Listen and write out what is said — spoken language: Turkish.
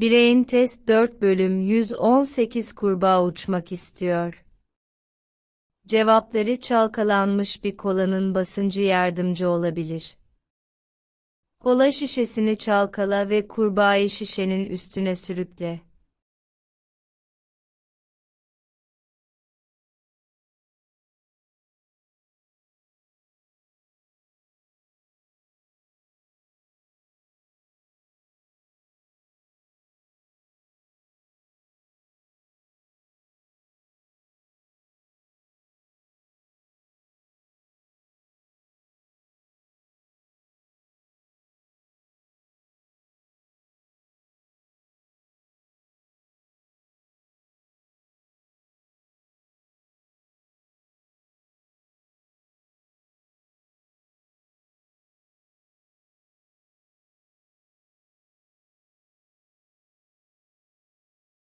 Bireyin test 4 bölüm 118 kurbağa uçmak istiyor. Cevapları çalkalanmış bir kolanın basıncı yardımcı olabilir. Kola şişesini çalkala ve kurbağayı şişenin üstüne sürükle.